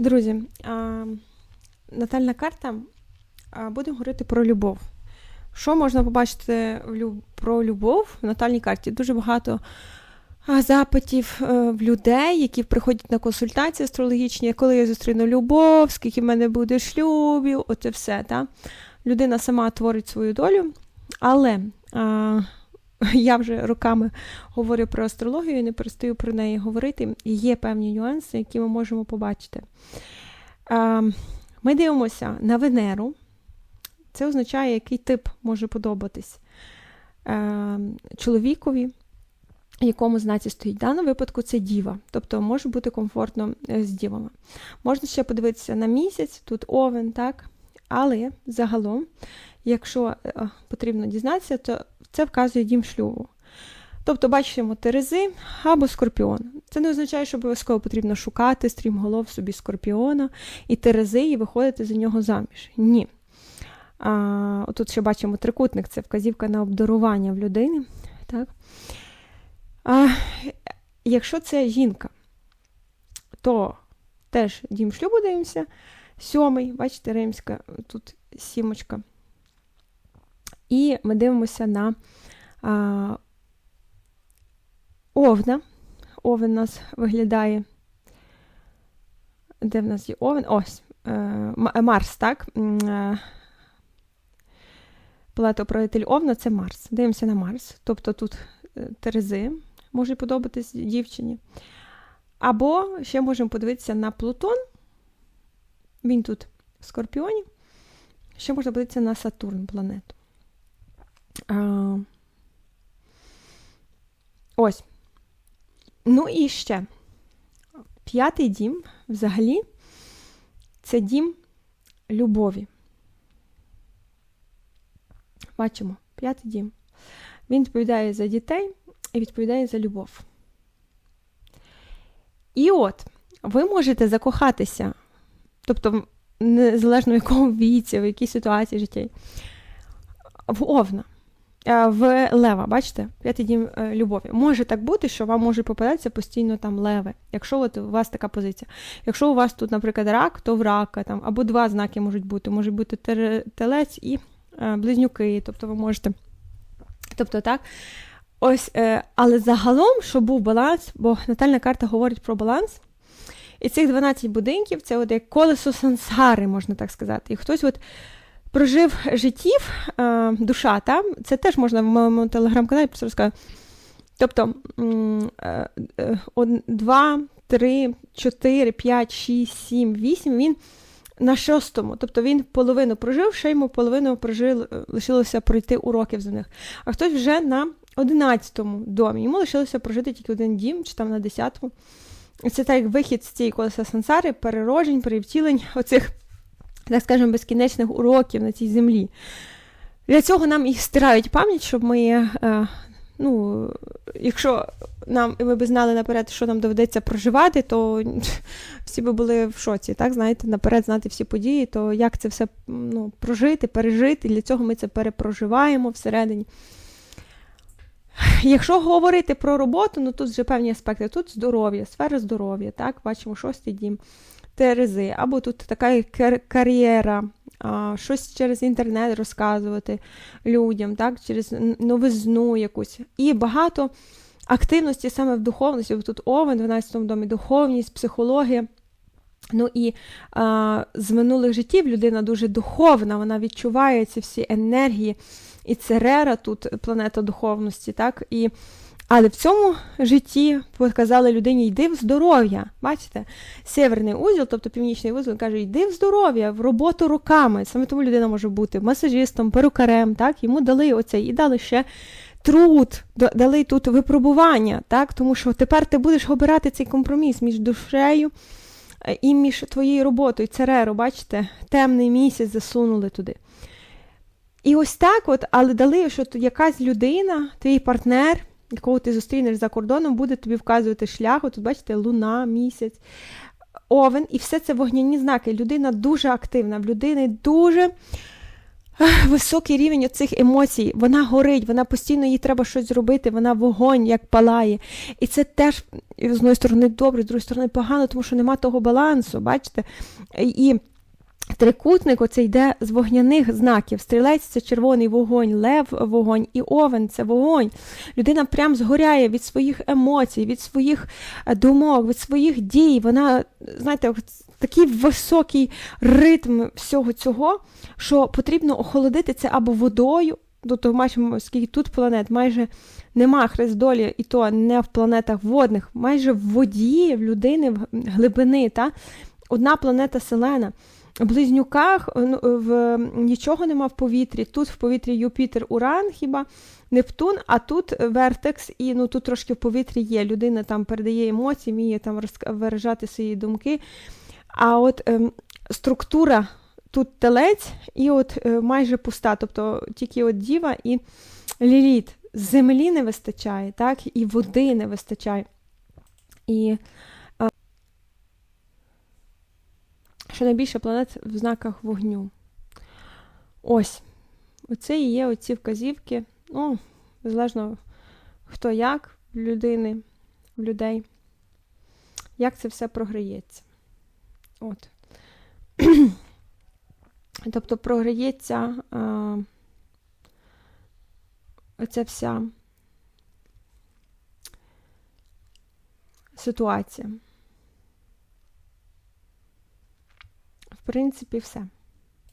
Друзі, натальна карта. Будемо говорити про любов. Що можна побачити про любов в натальній карті? Дуже багато запитів е, в людей, які приходять на консультації астрологічні, коли я зустріну любов, скільки в мене буде шлюбів, оце все. Та? Людина сама творить свою долю, але я вже роками говорю про астрологію і не перестаю про неї говорити. І є певні нюанси, які ми можемо побачити. Ми дивимося на Венеру. Це означає, який тип може подобатись е, чоловікові, якому знаці стоїть. В даному випадку це діва, тобто може бути комфортно е, з дівами. Можна ще подивитися на місяць, тут овен, так? Але загалом, якщо е, потрібно дізнатися, то це вказує дім шлюбу. Тобто, бачимо Терези або Скорпіон. Це не означає, що обов'язково потрібно шукати стрімголов собі Скорпіона і Терези, і виходити за нього заміж. Ні. А, Тут ще бачимо трикутник, це вказівка на обдарування в людини. Так? А, Якщо це жінка, то теж дім шлюбу дивимося. Сьомий, бачите, римська, тут сімочка. І ми дивимося на а, овна. Овен у нас виглядає. Де в нас є овен? Ось. Е, Марс, так? Е, Платоправитель Овна це Марс. Дивимося на Марс. Тобто тут е, Терези може подобатись дівчині. Або ще можемо подивитися на Плутон. Він тут в Скорпіоні. Ще можна подивитися на Сатурн планету. Ось. Ну і ще. П'ятий дім взагалі це дім любові. Бачимо, п'ятий дім. Він відповідає за дітей і відповідає за любов. І от, ви можете закохатися, тобто, незалежно в якому віці, в якій ситуації життя, в Овна, в Лева, бачите, п'ятий дім е, любові. Може так бути, що вам може попадатися постійно там леви, якщо от у вас така позиція. Якщо у вас тут, наприклад, рак, то в рака, там, або два знаки можуть бути. Може бути телець і Е, близнюки, тобто ви можете. Тобто, так. Ось, е, Але загалом, щоб був баланс, бо натальна карта говорить про баланс. І цих 12 будинків це от як колесо сансари, можна так сказати. І хтось от прожив життів, е, душа, та? це теж можна в моєму телеграм-каналі просто розказати. Тобто 2, 3, 4, 5, 6, 7, 8 він на шостому, тобто він половину прожив, ще йому половину прожив, е, лишилося пройти уроків за них. А хтось вже на одинадцятому домі. Йому лишилося прожити тільки один дім, чи там на десятому. Це так як вихід з цієї колеса сансари, перероджень, перевтілень оцих, так скажемо, безкінечних уроків на цій землі. Для цього нам і стирають пам'ять, щоб ми е, ну, якщо нам ми б знали наперед, що нам доведеться проживати, то всі би були в шоці, так, знаєте, наперед знати всі події, то як це все ну, прожити, пережити, для цього ми це перепроживаємо всередині. Якщо говорити про роботу, ну тут вже певні аспекти. Тут здоров'я, сфера здоров'я, так, бачимо шостий дім, терези, або тут така кар'єра, щось через інтернет розказувати людям, так, через новизну якусь. І багато активності саме в духовності. Тут Овен, в 12 му домі, духовність, психологія. Ну і а, з минулих життів людина дуже духовна, вона відчуває ці всі енергії. І Церера тут планета духовності, так? І але в цьому житті показали людині йди в здоров'я. Бачите? Северний узіл, тобто північний узіл, каже, йди в здоров'я, в роботу руками. Саме тому людина може бути масажистом, перукарем. так? Йому дали оцей і дали ще труд, дали тут випробування, так? тому що тепер ти будеш обирати цей компроміс між душею е, і між твоєю роботою. Цереро, бачите, темний місяць засунули туди. І ось так, от, але дали, що якась людина, твій партнер якого ти зустрінеш за кордоном, буде тобі вказувати шлях. Тут, бачите, луна, місяць, овен, і все це вогняні знаки. Людина дуже активна, в людини дуже високий рівень цих емоцій. Вона горить, вона постійно їй треба щось зробити, вона вогонь як палає. І це теж з однієї сторони добре, з другої сторони погано, тому що нема того балансу, бачите? І Трикутник оце йде з вогняних знаків. Стрілець це червоний вогонь, лев вогонь і овен це вогонь. Людина прям згоряє від своїх емоцій, від своїх е, думок, від своїх дій. Вона, знаєте, такий високий ритм всього цього, що потрібно охолодити це або водою. Тобто, бачимо, скільки тут планет, майже нема хрест долі, і то не в планетах водних, майже в воді, в людини, в глибини. Та? Одна планета Селена. Близнюках ну, в нічого нема в повітрі. Тут в повітрі Юпітер, Уран, хіба Нептун, а тут Вертекс, і ну тут трошки в повітрі є. Людина там передає емоції, вміє там виражати свої думки. А от ем, структура тут телець і от е, майже пуста, тобто тільки от діва і ліліт. Землі не вистачає, так, і води не вистачає. І що найбільше планет в знаках вогню. Ось. Оце і є оці вказівки. Ну, залежно хто як в людини, в людей, як це все програється. От. тобто програється оця вся ситуація. В принципі, все.